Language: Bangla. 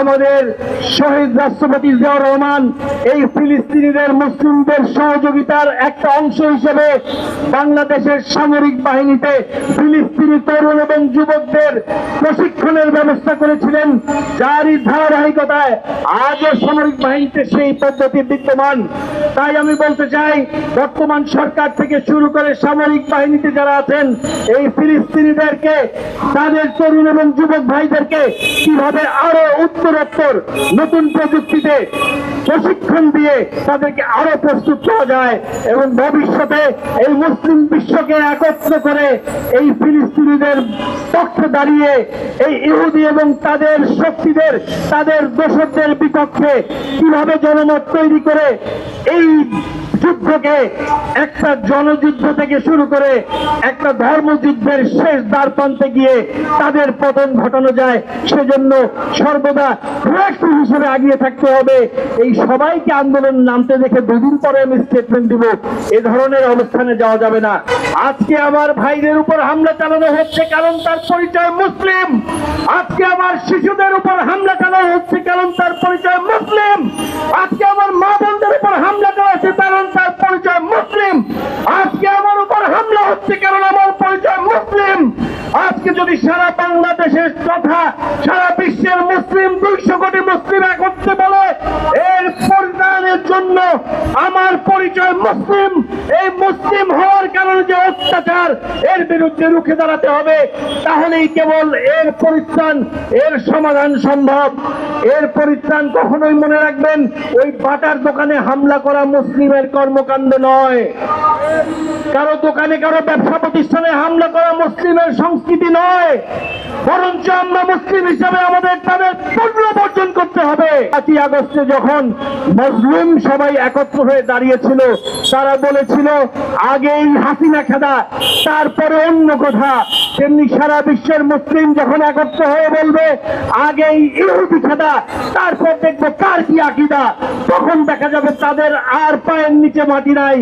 আমাদের শহীদ রাষ্ট্রপতি জিয়াউর রহমান এই ফিলিস্তিনিদের মুসলিমদের সহযোগিতার একটা অংশ হিসেবে বাংলাদেশের সামরিক বাহিনীতে ফিলিস্তিনি তরুণ এবং যুবকদের প্রশিক্ষণের ব্যবস্থা করেছিলেন। যারই ধারাবাহিকতায় আজও সামরিক বাহিনীতে সেই পদ্ধতি বিদ্যমান। তাই আমি বলতে চাই, বর্তমান সরকার থেকে শুরু করে সামরিক বাহিনীতে যারা আছেন, এই ফিলিস্তিনিদেরকে, তাদের তরুণ এবং যুবক ভাইদেরকে কীভাবে আরও উত্তরোত্তর নতুন প্রযুক্তিতে প্রশিক্ষণ দিয়ে তাদেরকে আরও প্রস্তুত করা যায় এবং ভবিষ্যতে এই মুসলিম বিশ্বকে একত্র করে এই ফিলিস্তিনিদের পক্ষে দাঁড়িয়ে এই ইহুদি এবং তাদের শক্তিদের, তাদের দোষকদের বিপক্ষে কীভাবে জনমত তৈরি করে এই যুদ্ধকে, একটা জনযুদ্ধ থেকে শুরু করে একটা ধর্মযুদ্ধের শেষ দ্বার প্রান্তে গিয়ে তাদের পতন ঘটানো যায়, সেজন্য সর্বদা প্রয়াসী হিসেবে আগিয়ে থাকতে হবে। এই সবাইকে আন্দোলন নামতে দেখে দুদিন পরে আমি স্টেটমেন্ট দিব, এ ধরনের অবস্থানে যাওয়া যাবে না। আজকে আমার ভাইদের উপর হামলা চালানো হচ্ছে কারণ তার পরিচয় মুসলিম। আজকে আমার শিশুদের উপর হামলা কারণ আমার পরিচয় মুসলিম। আজকে যদি সারা বাংলাদেশের তথা সারা বিশ্বের মুসলিম দুইশো কোটি মুসলিম একত্রে বলে, এর পরিণামের জন্য আমার পরিচয় মুসলিম। এই মুসলিম হওয়ার কারণে যে অত্যাচার, এর বিরুদ্ধে রুখে দাঁড়াতে হবে। তাহলেই কেবল এর পরিত্রাণ, এর সমাধান সম্ভব। এর পরিত্রাণ কখনোই মনে রাখবেন, ওই বাটার দোকানে হামলা করা মুসলিমের কর্মকাণ্ড নয়। কারও দোকানে, কারও ব্যবসা প্রতিষ্ঠানে হামলা করা মুসলিমের সংস্কৃতি নয়, বরঞ্চ আমরা মুসলিম হিসাবে আমাদের তাদের পূর্ণ বর্জন করতে হবে। পাঁচই আগস্টে যখন মুসলিম সবাই একত্র হয়ে দাঁড়িয়েছিল, তারা বলেছিল আগেই হাসিনা খেদা, তারপরে অন্য কথা। তেমনি সারা বিশ্বের মুসলিম যখন একত্র হয়ে বলবে আগেই ইহুদি খেদা, তারপর দেখব কার কি আকিদা। তখন দেখা যাবে তাদের আর পায়ের নিচে মাটি নাই।